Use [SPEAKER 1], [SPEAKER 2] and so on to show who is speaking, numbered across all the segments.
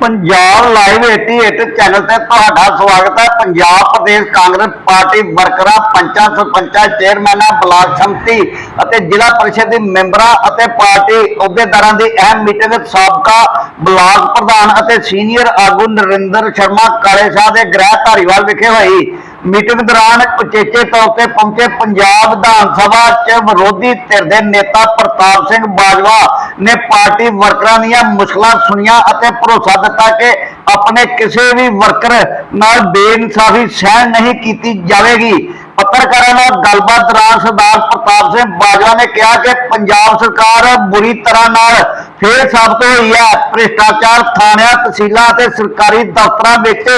[SPEAKER 1] Punjab live 88 channel ਤੇ ਤੁਹਾਡਾ ਸਵਾਗਤ ਹੈ। ਪੰਜਾਬ ਪ੍ਰਦੇਸ਼ ਕਾਂਗਰਸ ਪਾਰਟੀ ਵਰਕਰਾਂ, ਪੰਚਾਂ, ਸਰਪੰਚਾਂ, ਚੇਅਰਮੈਨਾਂ, ਬਲਾਕ ਸੰਮਤੀ ਅਤੇ ਜ਼ਿਲ੍ਹਾ ਪਰਿਸ਼ਦ ਦੇ ਮੈਂਬਰਾਂ ਅਤੇ ਪਾਰਟੀ ਅਹੁਦੇਦਾਰਾਂ ਦੀ ਅਹਿਮ ਮੀਟਿੰਗ ਸਾਬਕਾ ਬਲਾਕ ਪ੍ਰਧਾਨ ਅਤੇ ਸੀਨੀਅਰ ਆਗੂ ਨਰਿੰਦਰ ਸ਼ਰਮਾ ਕਾਲੇ ਸਾਹਿਬ ਦੇ ਗ੍ਰਹਿ ਧਾਰੀਵਾਲ ਵਿਖੇ ਹੋਈ। ਮੀਟਿੰਗ ਦੌਰਾਨ ਉਚੇਚੇ ਤੌਰ ਤੇ ਪਹੁੰਚੇ ਪੰਜਾਬ ਵਿਧਾਨ ਸਭਾ 'ਚ ਵਿਰੋਧੀ ਧਿਰ ਦੇ ਨੇਤਾ ਪ੍ਰਤਾਪ ਸਿੰਘ ਬਾਜਵਾ ਨੇ ਪਾਰਟੀ ਵਰਕਰਾਂ ਦੀਆਂ ਮੁਸ਼ਕਲਾਂ ਸੁਣੀਆਂ ਅਤੇ ਭਰੋਸਾ ਦਿੱਤਾ ਕਿ ਆਪਣੇ ਕਿਸੇ ਵੀ ਵਰਕਰ ਨਾਲ ਬੇਇਨਸਾਫੀ ਸਹਿਣ ਨਹੀਂ ਕੀਤੀ ਜਾਵੇਗੀ। ਪੱਤਰਕਾਰਾਂ ਨਾਲ ਗੱਲਬਾਤ ਦੌਰਾਨ ਸਰਦਾਰ ਪ੍ਰਤਾਪ ਸਿੰਘ ਬਾਜਵਾ ਨੇ ਕਿਹਾ ਕਿ ਪੰਜਾਬ ਸਰਕਾਰ ਬੁਰੀ ਤਰ੍ਹਾਂ ਨਾਲ ਫੇਰ ਸਾਬਤ ਹੋਈ ਹੈ। ਭ੍ਰਿਸ਼ਟਾਚਾਰ, ਥਾਣਿਆਂ, ਤਹਿਸੀਲਾਂ ਅਤੇ ਸਰਕਾਰੀ ਦਫ਼ਤਰਾਂ ਵਿੱਚ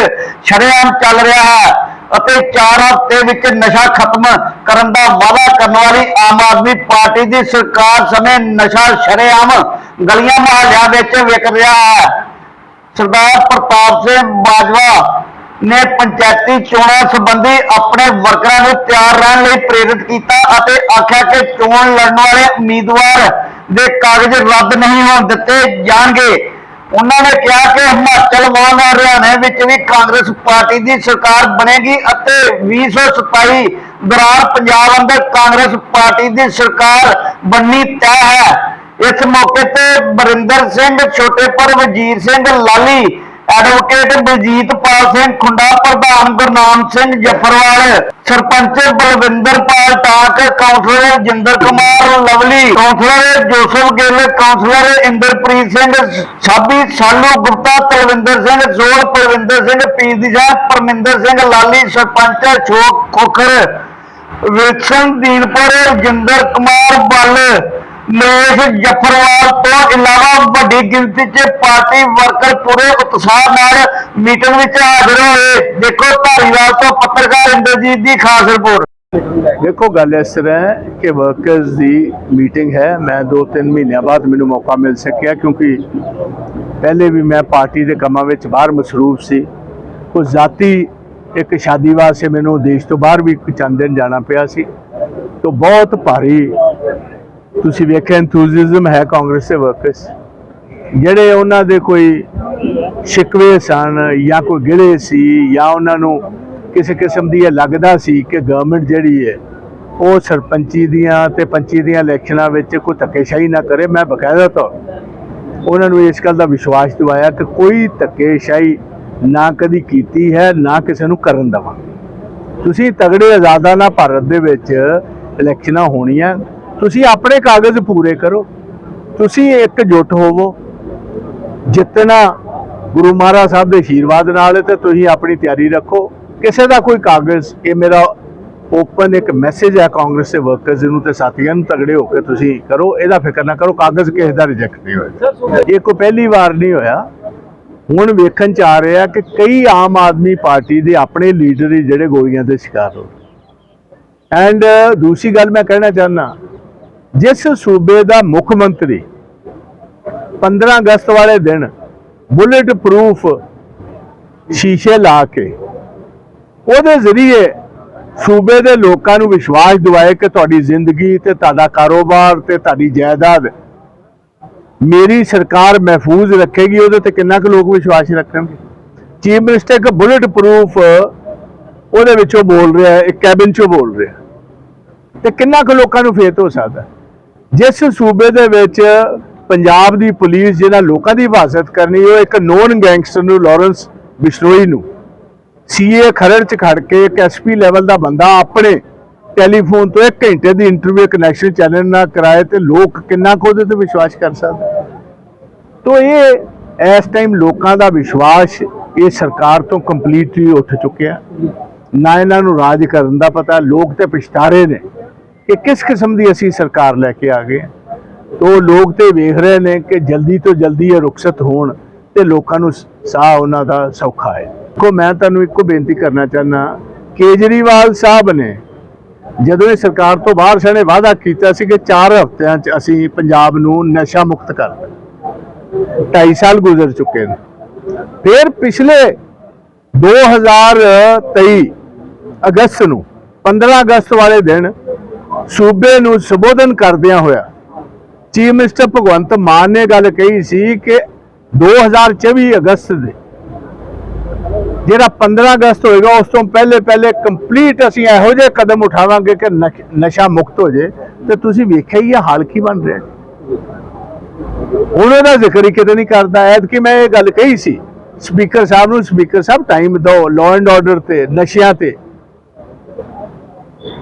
[SPEAKER 1] ਸ਼ਰੇਆਮ ਚੱਲ ਰਿਹਾ ਹੈ। ਅਤੇ 4 ਹਫ਼ਤੇ ਵਿੱਚ ਨਸ਼ਾ ਖਤਮ ਕਰਨ ਦਾ ਵਾਅਦਾ ਕਰਨ ਵਾਲੀ ਆਮ ਆਦਮੀ ਪਾਰਟੀ ਦੀ ਸਰਕਾਰ ਸਮੇਂ ਨਸ਼ਾ ਸ਼ਰੇਆਮ ਗਲੀਆਂ ਮੁਹੱਲਿਆਂ ਵਿੱਚ ਵਿਕ ਰਿਹਾ ਹੈ। ਸਰਦਾਰ ਪ੍ਰਤਾਪ ਸਿੰਘ ਬਾਜਵਾ ਨੇ ਪੰਚਾਇਤੀ ਚੋਣਾਂ ਸੰਬੰਧੀ ਆਪਣੇ ਵਰਕਰਾਂ ਨੂੰ ਤਿਆਰ ਰਹਿਣ ਲਈ ਪ੍ਰੇਰਿਤ ਕੀਤਾ ਅਤੇ ਆਖਿਆ ਕਿ ਚੋਣ ਲੜਨ ਵਾਲੇ ਉਮੀਦਵਾਰ ਦੇ ਕਾਗਜ਼ ਰੱਦ ਨਹੀਂ ਹੋਣ ਦਿੱਤੇ ਜਾਣਗੇ। ਉਹਨਾਂ ਨੇ ਕਿਹਾ ਕਿ ਹਿਮਾਚਲ ਵਾਂਗ ਹਰਿਆਣਾ ਵਿੱਚ ਵੀ ਕਾਂਗਰਸ ਪਾਰਟੀ ਦੀ ਸਰਕਾਰ ਬਣੇਗੀ ਅਤੇ 2027 ਦੌਰਾਨ ਪੰਜਾਬ ਅੰਦਰ ਕਾਂਗਰਸ ਪਾਰਟੀ ਦੀ ਸਰਕਾਰ ਬਣਨੀ ਤੈਅ ਹੈ। ਇਸ ਮੌਕੇ ਤੇ ਬਰਿੰਦਰ ਸਿੰਘ ਛੋਟੇਪੁਰ ਵਜੀਰ ਸਿੰਘ, ਲਾਲੀ ਐਡਵੋਕੇਟ ਬਲਜੀਤ ਪਾਲ ਸਿੰਘ ਖੁੰਡਾ ਪ੍ਰਧਾਨ Gurnam Singh Jafarwal, sarpanch Balwinder Pal Tak councillor Jinder Kumar Lovely councillor Joseph Gill councillor Inderpreet Singh, Sabi Salu Gupta, Talwinder Singh Zor Parvinder Singh Pidi Parminder Singh Lali, sarpanch Ashok Khokhar, Wilson Dinpur Jinder Kumar Ball Mesh Jafarwal ਤੋਂ ਇਲਾਵਾ ਵੱਡੀ ਗਿਣਤੀ 'ਚ party worker ਪੂਰੇ ਉਤਸ਼ਾਹ ਨਾਲ meeting ਵਿੱਚ ਹਾਜ਼ਰ ਹੋਏ। ਦੇਖੋ, ਧਾਰੀਵਾਲ ਤੋਂ ਪੱਤਰਕਾਰ ਇੰਦਰਜੀਤ ਦੀ ਖਾਸ ਰਿਪੋਰਟ।
[SPEAKER 2] ਦੇਖੋ, ਗੱਲ ਇਸ ਤਰ੍ਹਾਂ ਕਿ ਵਰਕਰਸ ਦੀ ਮੀਟਿੰਗ ਹੈ। ਮੈਂ 2-3 ਮਹੀਨਿਆਂ ਬਾਅਦ ਮੈਨੂੰ ਮੌਕਾ ਮਿਲ ਸਕਿਆ ਕਿਉਂਕਿ ਪਹਿਲੇ ਵੀ ਮੈਂ ਪਾਰਟੀ ਦੇ ਕੰਮਾਂ ਵਿੱਚ ਬਾਹਰ ਮਸਰੂਫ ਸੀ। ਕੁਝ ਜ਼ਾਤੀ ਇੱਕ ਸ਼ਾਦੀ ਵਾਸਤੇ ਮੈਨੂੰ ਦੇਸ਼ ਤੋਂ ਬਾਹਰ ਵੀ ਚੰਦ ਦਿਨ ਜਾਣਾ ਪਿਆ ਸੀ। ਤੋਂ ਬਹੁਤ ਭਾਰੀ ਤੁਸੀਂ ਵੇਖਿਆ ਐਂਥੂਸੀਜ਼ਮ ਹੈ ਕਾਂਗਰਸ ਦੇ ਵਰਕਰਸ ਜਿਹੜੇ ਉਹਨਾਂ ਦੇ ਕੋਈ ਸ਼ਿਕਵੇ ਸਨ ਜਾਂ ਕੋਈ ਗਿਲੇ ਸੀ ਜਾਂ ਉਹਨਾਂ ਨੂੰ ਕਿਸੇ ਕਿਸਮ ਦੀ ਇਹ ਲੱਗਦਾ ਸੀ ਕਿ ਗਵਰਨਮੈਂਟ ਜਿਹੜੀ ਹੈ ਉਹ ਸਰਪੰਚੀ ਦੀਆਂ ਤੇ ਪੰਚੀ ਦੀਆਂ ਇਲੈਕਸ਼ਨਾਂ ਵਿੱਚ ਕੋਈ ਧੱਕੇਸ਼ਾਹੀ ਨਾ ਕਰੇ, ਮੈਂ ਬਕਾਇਦਾ ਤੌਰ ਉਹਨਾਂ ਨੂੰ ਇਸ ਗੱਲ ਦਾ ਵਿਸ਼ਵਾਸ ਦਿਵਾਇਆ ਕਿ ਕੋਈ ਧੱਕੇਸ਼ਾਹੀ ਨਾ ਕਦੀ ਕੀਤੀ ਹੈ, ਨਾ ਕਿਸੇ ਨੂੰ ਕਰਨ ਦੇਵਾਂ। ਤੁਸੀਂ ਤਗੜੇ ਆਜ਼ਾਦਾਨਾ ਭਾਰਤ ਦੇ ਵਿੱਚ ਇਲੈਕਸ਼ਨਾਂ ਹੋਣੀਆਂ, ਤੁਸੀਂ ਆਪਣੇ ਕਾਗਜ਼ ਪੂਰੇ ਕਰੋ, ਤੁਸੀਂ ਇੱਕ ਜੁੱਟ ਹੋਵੋ ਜਿੱਤਣਾ ਗੁਰੂ ਮਹਾਰਾਜ ਸਾਹਿਬ ਦੇ ਆਸ਼ੀਰਵਾਦ ਨਾਲ ਹੈ ਤੇ ਤੁਸੀਂ ਆਪਣੀ ਤਿਆਰੀ ਰੱਖੋ। ਕਿਸੇ ਦਾ ਕੋਈ ਕਾਗਜ਼ ਇਹ ਮੇਰਾ ਓਪਨ ਇੱਕ ਮੈਸੇਜ ਹੈ ਕਾਂਗਰਸ ਦੇ ਵਰਕਰਸ ਨੂੰ ਤੇ ਸਾਥੀਆਂ ਨੂੰ ਤਗੜੇ ਹੋ ਕੇ ਤੁਸੀਂ ਕਰੋ ਇਹਦਾ ਫਿਕਰ ਨਾ ਕਰੋ ਕਾਗਜ਼ ਕਿਸੇ ਦਾ ਰਿਜੈਕਟ ਨਹੀਂ ਹੋਏਗਾ ਇਹ ਕੋਈ ਪਹਿਲੀ ਵਾਰ ਨਹੀਂ ਹੋਇਆ ਹੁਣ ਵੇਖਣ ਚ ਆ ਰਿਹਾ ਕਿ ਕਈ ਆਮ ਆਦਮੀ ਪਾਰਟੀ ਦੇ ਆਪਣੇ ਲੀਡਰ ਹੀ ਜਿਹੜੇ ਗੋਲੀਆਂ ਦੇ ਸ਼ਿਕਾਰ ਹੋ ਐਂਡ ਦੂਸਰੀ ਗੱਲ ਮੈਂ ਕਹਿਣਾ ਚਾਹੁੰਦਾ ਜਿਸ ਸੂਬੇ ਦਾ ਮੁੱਖ ਮੰਤਰੀ 15 ਅਗਸਤ ਵਾਲੇ ਦਿਨ ਬੁਲੇਟ ਪ੍ਰੂਫ ਸ਼ੀਸ਼ੇ ਲਾ ਕੇ ਉਹਦੇ ਜ਼ਰੀਏ ਸੂਬੇ ਦੇ ਲੋਕਾਂ ਨੂੰ ਵਿਸ਼ਵਾਸ ਦਿਵਾਏ ਕਿ ਤੁਹਾਡੀ ਜ਼ਿੰਦਗੀ ਤੇ ਤੁਹਾਡਾ ਕਾਰੋਬਾਰ ਤੇ ਤੁਹਾਡੀ ਜਾਇਦਾਦ ਮੇਰੀ ਸਰਕਾਰ ਮਹਿਫੂਜ਼ ਰੱਖੇਗੀ, ਉਹਦੇ ਤੇ ਕਿੰਨਾ ਕੁ ਲੋਕ ਵਿਸ਼ਵਾਸ ਰੱਖਣਗੇ? ਚੀਫ ਮਿਨਿਸਟਰ ਇੱਕ ਬੁਲੇਟ ਪ੍ਰੂਫ ਉਹਦੇ ਵਿੱਚੋਂ ਬੋਲ ਰਿਹਾ ਹੈ ਇੱਕ ਕੈਬਿਨ ਚੋਂ ਬੋਲ ਰਿਹਾ। ਤੇ ਕਿੰਨਾ ਕੁ ਲੋਕਾਂ ਨੂੰ ਫੇਤ ਹੋ? ਸਕਦਾ ਜਿਸ ਸੂਬੇ ਦੇ ਵਿੱਚ ਪੰਜਾਬ ਦੀ ਪੁਲਿਸ ਜਿਹਨਾਂ ਲੋਕਾਂ ਦੀ ਹਿਫਾਜ਼ਤ ਕਰਨੀ, ਉਹ ਇੱਕ ਨੋਨ ਗੈਂਗਸਟਰ ਨੂੰ ਲਾਰੈਂਸ ਬਿਸ਼ਨੋਈ ਨੂੰ। ਸੀਏ ਖਰੜ ਚ ਖੜ ਕੇ ਇੱਕ ਐਸਪੀ ਲੈਵਲ ਦਾ ਬੰਦਾ ਆਪਣੇ ਟੈਲੀਫੋਨ ਤੋਂ 1 ਘੰਟੇ ਦੀ ਇੰਟਰਵਿਊ ਇੱਕ ਨੈਸ਼ਨਲ ਚੈਨਲ ਨਾਲ ਕਰਾਏ ਤੇ ਲੋਕ ਕਿੰਨਾ ਕੁ ਉਹਦੇ ਤੇ ਵਿਸ਼ਵਾਸ ਕਰ ਸਕਦੇ? ਤੋ ਇਹ, ਇਸ ਟਾਈਮ ਲੋਕਾਂ ਦਾ ਵਿਸ਼ਵਾਸ ਇਹ ਸਰਕਾਰ ਤੋਂ ਕੰਪਲੀਟਲੀ ਉੱਠ ਚੁੱਕਿਆ। ਨਾ ਇਹਨਾਂ ਨੂੰ ਰਾਜ ਕਰਨ ਦਾ ਪਤਾ, ਲੋਕ ਤੇ ਪਛਤਾਰੇ ਨੇ। ਕਿ ਕਿਸ ਕਿਸਮ ਦੀ ਅਸੀਂ ਸਰਕਾਰ ਲੈ ਕੇ ਆ ਗਏ? ਤੋ ਲੋਕ ਤੇ ਵੇਖ ਰਹੇ ਨੇ ਕਿ ਜਲਦੀ ਤੋਂ ਜਲਦੀ ਇਹ ਰੁਖਸਤ ਹੋਣ ਤੇ ਲੋਕਾਂ ਨੂੰ ਸਾਹ ਉਹਨਾਂ ਦਾ ਸੌਖਾ ਹੈ। ਦੇਖੋ, ਮੈਂ ਤੁਹਾਨੂੰ ਇੱਕੋ ਬੇਨਤੀ ਕਰਨਾ ਚਾਹੁੰਦਾ, ਕੇਜਰੀਵਾਲ ਸਾਹਿਬ ਨੇ ਜਦੋਂ ਇਹ ਸਰਕਾਰ ਤੋਂ ਬਾਹਰ ਸਣੇ ਵਾਅਦਾ ਕੀਤਾ ਸੀ ਕਿ 4 ਹਫ਼ਤਿਆਂ 'ਚ ਅਸੀਂ ਪੰਜਾਬ ਨੂੰ ਨਸ਼ਾ ਮੁਕਤ ਕਰ ਦਾਂਗੇ 2.5 ਸਾਲ ਗੁਜ਼ਰ ਚੁੱਕੇ ਨੇ। ਫਿਰ ਪਿਛਲੇ 2023 ਅਗਸਤ ਨੂੰ 15 ਅਗਸਤ ਵਾਲੇ ਦਿਨ ਸੂਬੇ ਨੂੰ ਸੰਬੋਧਨ ਕਰਦਿਆਂ ਹੋਇਆ ਚੀਫ ਮਿਨਿਸਟਰ ਭਗਵੰਤ ਮਾਨ ਨੇ ਗੱਲ ਕਹੀ ਸੀ ਕਿ 2024 ਅਗਸਤ ਦੇ ਜਿਹੜਾ 15 ਅਗਸਤ ਹੋਏਗਾ, ਉਸ ਤੋਂ ਪਹਿਲੇ ਪਹਿਲੇ ਕੰਪਲੀਟ ਅਸੀਂ ਇਹੋ ਜਿਹੇ ਕਦਮ ਉਠਾਵਾਂਗੇ ਕਿ ਨਸ਼ਾ ਮੁਕਤ ਹੋ ਜੇ। ਤੇ ਤੁਸੀਂ ਵੇਖਿਆ ਹੀ ਇਹ ਹਾਲ ਕੀ ਬਣ ਰਿਹਾ। ਉਹਨਾਂ ਦਾ ਜ਼ਿਕਰ ਹੀ ਕਿਤੇ ਨਹੀਂ ਕਰਦਾ। ਐਦ ਕਿ ਮੈਂ ਇਹ ਗੱਲ ਕਹੀ ਸੀ, ਸਪੀਕਰ ਸਾਹਿਬ ਨੂੰ, ਸਪੀਕਰ ਸਾਹਿਬ ਟਾਈਮ ਦਿਓ ਲਾਅ ਐਂਡ ਆਰਡਰ ਤੇ, ਨਸ਼ਿਆਂ ਤੇ,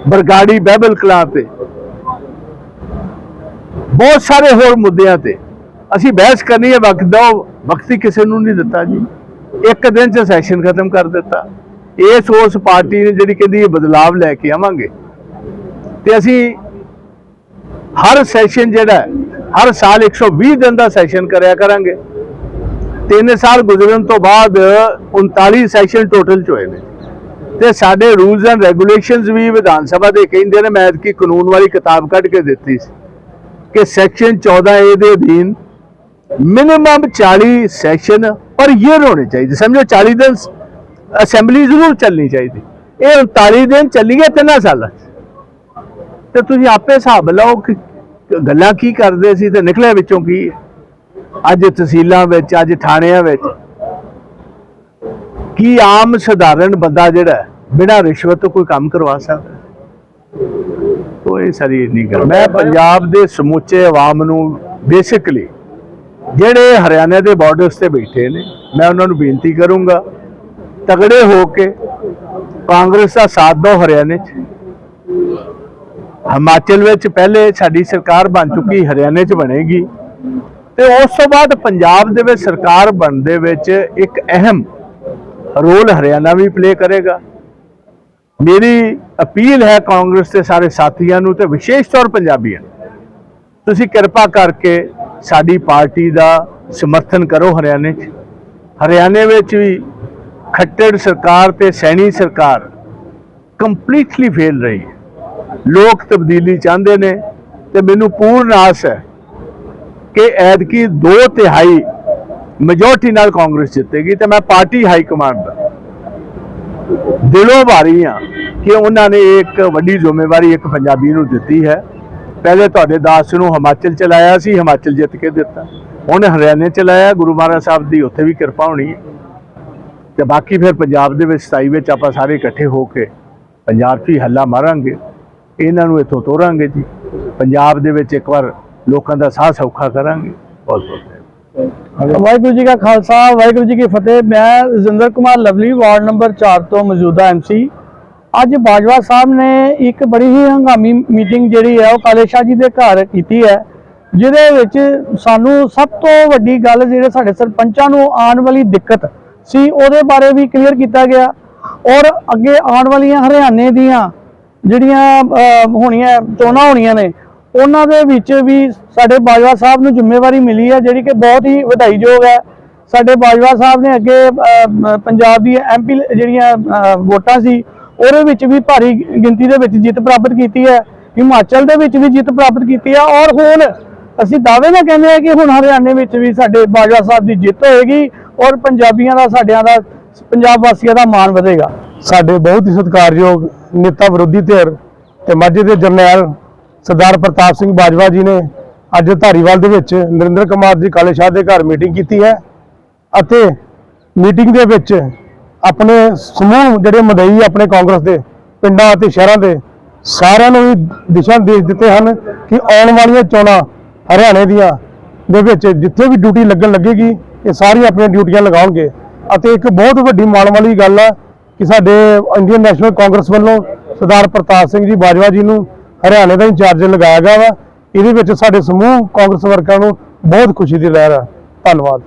[SPEAKER 2] ਬਰਗਾੜੀ ਬਹਿਬਲ ਕਲਾ ਤੇ। ਬਹੁਤ ਸਾਰੇ ਹੋਰ ਮੁੱਦਿਆਂ ਤੇ। ਅਸੀਂ ਬਹਿਸ ਕਰਨੀ ਹੈ, ਵਕਤ ਦਿਓ। ਵਕਤ ਹੀ ਕਿਸੇ ਨੂੰ ਨਹੀਂ ਦਿੱਤਾ ਜੀ। ਇੱਕ ਦਿਨ ਚ ਸੈਸ਼ਨ ਖਤਮ ਕਰ ਦਿੱਤਾ। ਇਸ ਉਸ ਪਾਰਟੀ ਨੇ ਜਿਹੜੀ ਕਹਿੰਦੀ ਇਹ ਬਦਲਾਵ ਲੈ ਕੇ ਆਵਾਂਗੇ। ਤੇ ਅਸੀਂ ਹਰ ਸੈਸ਼ਨ ਜਿਹੜਾ ਹਰ ਸਾਲ 120 ਦਿਨ ਦਾ ਸੈਸ਼ਨ ਕਰਿਆ ਕਰਾਂਗੇ। ਤਿੰਨ ਸਾਲ ਗੁਜ਼ਰਨ ਤੋਂ ਬਾਅਦ 39 ਸੈਸ਼ਨ ਟੋਟਲ ਚ ਹੋਏ ਨੇ। ਤੇ ਸਾਡੇ ਰੂਲਸ ਐਂਡ ਰੈਗੂਲੇਸ਼ਨਸ ਵੀ ਵਿਧਾਨ ਸਭਾ ਦੇ ਕਹਿੰਦੇ ਨੇ, ਮੈਂ ਕਿ ਕਾਨੂੰਨ ਵਾਲੀ ਕਿਤਾਬ ਕੱਢ ਕੇ ਦਿੱਤੀ ਸੀ। ਕਿ ਸੈਕਸ਼ਨ 14 ਏ ਦੇ ਅਧੀਨ ਮਿਨੀਮਮ 40 ਸੈਸ਼ਨ ਪਰ ਈਅਰ ਹੋਣੇ ਚਾਹੀਦੇ। ਸਮਝੋ 40 ਦਿਨ ਅਸੈਂਬਲੀ ਜ਼ਰੂਰ ਚੱਲਣੀ ਚਾਹੀਦੀ। ਇਹ 39 ਦਿਨ ਚੱਲੀ ਹੈ ਤਿੰਨਾਂ ਸਾਲਾਂ ਤੇ ਤੁਸੀਂ ਆਪੇ ਹਿਸਾਬ ਲਾਓ ਕਿ ਗੱਲਾਂ ਕੀ ਕਰਦੇ ਸੀ ਤੇ ਨਿਕਲਿਆ ਵਿੱਚੋਂ ਕੀ ਹੈ। ਅੱਜ ਤਹਿਸੀਲਾਂ ਵਿੱਚ, ਅੱਜ ਥਾਣਿਆਂ ਵਿੱਚ ਕੀ ਆਮ ਸਧਾਰਨ ਬੰਦਾ ਜਿਹੜਾ ਬਿਨਾਂ ਰਿਸ਼ਵਤ ਤੋਂ ਕੋਈ ਕੰਮ ਕਰਵਾ ਸਕਦਾ ਕੋਈ ਸਾਰੀ ਨਹੀਂ ਗੱਲ। ਮੈਂ ਪੰਜਾਬ ਦੇ ਸਮੁੱਚੇ ਆਵਾਮ ਨੂੰ ਬੇਸਿਕਲੀ ਜਿਹੜੇ ਹਰਿਆਣਾ ਦੇ ਬਾਰਡਰਸ ਤੇ ਬੈਠੇ ਨੇ, ਮੈਂ ਉਹਨਾਂ ਨੂੰ ਬੇਨਤੀ ਕਰੂੰਗਾ, ਤਗੜੇ ਹੋ ਕੇ ਕਾਂਗਰਸ ਦਾ ਸਾਥ ਦਿਓ ਹਰਿਆਣੇ 'ਚ। ਹਿਮਾਚਲ ਵਿੱਚ ਪਹਿਲੇ ਸਾਡੀ ਸਰਕਾਰ ਬਣ ਚੁੱਕੀ ਹਰਿਆਣੇ 'ਚ ਬਣੇਗੀ। ਤੇ ਉਸ ਤੋਂ ਬਾਅਦ ਪੰਜਾਬ ਦੇ ਵਿੱਚ ਸਰਕਾਰ ਬਣਨ ਦੇ ਵਿੱਚ ਇੱਕ ਅਹਿਮ ਰੋਲ ਹਰਿਆਣਾ ਵੀ ਪਲੇ ਕਰੇਗਾ। ਮੇਰੀ ਅਪੀਲ ਹੈ ਕਾਂਗਰਸ ਦੇ ਸਾਰੇ ਸਾਥੀਆਂ ਨੂੰ ਤੇ ਵਿਸ਼ੇਸ਼ ਤੌਰ ਪੰਜਾਬੀਆਂ ਨੂੰ। ਤੁਸੀਂ ਕਿਰਪਾ ਕਰਕੇ ਸਾਡੀ ਪਾਰਟੀ ਦਾ ਸਮਰਥਨ ਕਰੋ ਹਰਿਆਣੇ 'ਚ। ਹਰਿਆਣੇ ਵਿੱਚ ਵੀ ਖੱਟੜ ਸਰਕਾਰ ਤੇ ਸੈਣੀ ਸਰਕਾਰ ਕੰਪਲੀਟਲੀ ਫੇਲ ਰਹੀ ਹੈ। ਲੋਕ ਤਬਦੀਲੀ ਚਾਹੁੰਦੇ ਨੇ ਤੇ ਮੈਨੂੰ ਪੂਰਨ ਆਸ ਹੈ ਕਿ ਐਦਕੀ ਦੋ ਤਿਹਾਈ ਮੈਜੋਰਟੀ ਨਾਲ ਕਾਂਗਰਸ ਜਿੱਤੇਗੀ ਤੇ ਮੈਂ ਪਾਰਟੀ ਹਾਈ ਕਮਾਂਡ ਦਾ ਦਿਲੋਂ ਭਾਰੀ ਹਾਂ। ਕਿ ਉਹਨਾਂ ਨੇ ਇੱਕ ਵੱਡੀ ਜ਼ਿੰਮੇਵਾਰੀ ਇੱਕ ਪੰਜਾਬੀ ਨੂੰ ਦਿੱਤੀ ਹੈ। ਪਹਿਲੇ ਤੁਹਾਡੇ ਦਾਸ ਨੂੰ ਹਿਮਾਚਲ ਚਲਾਇਆ ਸੀ, ਹਿਮਾਚਲ ਜਿੱਤ ਕੇ ਦਿੱਤਾ। ਹੁਣ ਹਰਿਆਣੇ ਚਲਾਇਆ ਗੁਰੂ ਮਹਾਰਾਜ ਸਾਹਿਬ ਦੀ ਉੱਥੇ ਵੀ ਕਿਰਪਾ ਹੋਣੀ ਹੈ। ਤੇ ਬਾਕੀ ਫਿਰ ਪੰਜਾਬ ਦੇ ਵਿੱਚ 27 ਵਿੱਚ ਆਪਾਂ ਸਾਰੇ ਇਕੱਠੇ ਹੋ ਕੇ ਪੰਜਾਬ 'ਚ ਹੀ ਹੱਲਾ ਮਾਰਾਂਗੇ। ਇਹਨਾਂ ਨੂੰ ਇੱਥੋਂ ਤੋਰਾਂਗੇ ਜੀ। ਪੰਜਾਬ ਦੇ ਵਿੱਚ ਇੱਕ ਵਾਰ ਲੋਕਾਂ ਦਾ ਸਾਹ ਸੌਖਾ ਕਰਾਂਗੇ। ਬਹੁਤ ਬਹੁਤ
[SPEAKER 3] ਵਾਹਿਗੁਰੂ ਜੀ ਕਾ ਖਾਲਸਾ, ਵਾਹਿਗੁਰੂ ਜੀ ਕੀ ਫਤਿਹ। ਮੈਂ ਰਜਿੰਦਰ ਕੁਮਾਰ ਲਵਲੀ, ਵਾਰਡ ਨੰਬਰ 4 ਤੋਂ ਮੌਜੂਦਾ ਐਮਸੀ ਅੱਜ ਬਾਜਵਾ ਸਾਹਿਬ ਨੇ ਇੱਕ ਬੜੀ ਹੀ ਹੰਗਾਮੀ ਮੀਟਿੰਗ ਜਿਹੜੀ ਹੈ ਉਹ ਕਾਲੇ ਸ਼ਾਹ ਜੀ ਦੇ ਘਰ ਕੀਤੀ ਹੈ ਜਿਹਦੇ ਵਿੱਚ ਸਾਨੂੰ ਸਭ ਤੋਂ ਵੱਡੀ ਗੱਲ ਜਿਹੜੇ ਸਾਡੇ ਸਰਪੰਚਾਂ ਨੂੰ ਆਉਣ ਵਾਲੀ ਦਿੱਕਤ ਸੀ ਉਹਦੇ ਬਾਰੇ ਵੀ ਕਲੀਅਰ ਕੀਤਾ ਗਿਆ। ਔਰ ਅੱਗੇ ਆਉਣ ਵਾਲੀਆਂ ਹਰਿਆਣੇ ਦੀਆਂ ਜਿਹੜੀਆਂ ਹੋਣੀਆਂ ਚੋਣਾਂ ਹੋਣੀਆਂ ਨੇ ਉਹਨਾਂ ਦੇ ਵਿੱਚ ਵੀ ਸਾਡੇ ਬਾਜਵਾ ਸਾਹਿਬ ਨੂੰ ਜ਼ਿੰਮੇਵਾਰੀ ਮਿਲੀ ਹੈ ਜਿਹੜੀ ਕਿ ਬਹੁਤ ਹੀ ਵਧਾਈਯੋਗ ਹੈ। ਸਾਡੇ ਬਾਜਵਾ ਸਾਹਿਬ ਨੇ ਅੱਗੇ ਅਹ, ਮ- ਪੰਜਾਬ ਦੀ ਐਮਪੀ ਜਿਹੜੀਆਂ ਵੋਟਾਂ ਸੀ ਉਹਦੇ ਵਿੱਚ ਵੀ ਭਾਰੀ ਗਿਣਤੀ ਦੇ ਵਿੱਚ ਜਿੱਤ ਪ੍ਰਾਪਤ ਕੀਤੀ ਹੈ। ਹਿਮਾਚਲ ਦੇ ਵਿੱਚ ਵੀ ਜਿੱਤ ਪ੍ਰਾਪਤ ਕੀਤੀ ਹੈ ਔਰ ਹੁਣ ਅਸੀਂ ਦਾਅਵੇ ਨਾਲ ਕਹਿੰਦੇ ਹਾਂ ਕਿ ਹੁਣ ਹਰਿਆਣੇ ਵਿੱਚ ਵੀ ਸਾਡੇ ਬਾਜਵਾ ਸਾਹਿਬ ਦੀ ਜਿੱਤ ਹੋਏਗੀ ਔਰ ਪੰਜਾਬੀਆਂ ਦਾ ਸਾਡਿਆਂ ਦਾ, ਪੰਜਾਬ ਵਾਸੀਆਂ ਦਾ ਮਾਣ ਵਧੇਗਾ।
[SPEAKER 4] ਸਾਡੇ ਬਹੁਤ ਹੀ ਸਤਿਕਾਰਯੋਗ ਨੇਤਾ ਵਿਰੋਧੀ ਧਿਰ ਤੇ ਮਾਝੇ ਦੇ ਜਰਨੈਲ ਸਰਦਾਰ ਪ੍ਰਤਾਪ ਸਿੰਘ ਬਾਜਵਾ ਜੀ ਨੇ ਅੱਜ ਧਾਰੀਵਾਲ ਦੇ ਵਿੱਚ ਨਰਿੰਦਰ ਕੁਮਾਰ ਜੀ ਕਾਲੇ ਸ਼ਾਹ ਦੇ ਘਰ ਮੀਟਿੰਗ ਕੀਤੀ ਹੈ ਅਤੇ ਮੀਟਿੰਗ ਦੇ ਵਿੱਚ ਆਪਣੇ ਸਮੂਹ ਜਿਹੜੇ ਮਦਈ ਆਪਣੇ ਕਾਂਗਰਸ ਦੇ, ਪਿੰਡਾਂ ਅਤੇ ਸ਼ਹਿਰਾਂ ਦੇ, ਸਾਰਿਆਂ ਨੂੰ ਵੀ ਦਿਸ਼ਾ ਨਿਰਦੇਸ਼ ਦਿੱਤੇ ਹਨ ਕਿ ਆਉਣ ਵਾਲੀਆਂ ਚੋਣਾਂ ਹਰਿਆਣੇ ਦੀਆਂ ਦੇ ਵਿੱਚ ਜਿੱਥੇ ਵੀ ਡਿਊਟੀ ਲੱਗਣ ਲੱਗੇਗੀ, ਇਹ ਸਾਰੀ ਆਪਣੀਆਂ ਡਿਊਟੀਆਂ ਲਗਾਉਣਗੇ। ਅਤੇ ਇੱਕ ਬਹੁਤ ਵੱਡੀ ਮਾਣ ਵਾਲੀ ਗੱਲ ਹੈ ਕਿ ਸਾਡੇ ਇੰਡੀਅਨ ਨੈਸ਼ਨਲ ਕਾਂਗਰਸ ਵੱਲੋਂ ਸਰਦਾਰ ਪ੍ਰਤਾਪ ਸਿੰਘ ਜੀ ਬਾਜਵਾ ਜੀ ਨੂੰ ਹਰਿਆਣੇ ਦਾ ਇੰਚਾਰਜ ਲਗਾਇਆ ਗਿਆ ਵਾ। ਇਹਦੇ ਵਿੱਚ ਸਾਡੇ ਸਮੂਹ ਕਾਂਗਰਸ ਵਰਕਰਾਂ ਨੂੰ ਬਹੁਤ ਖੁਸ਼ੀ ਦੀ ਲਹਿਰ ਹੈ ਧੰਨਵਾਦ।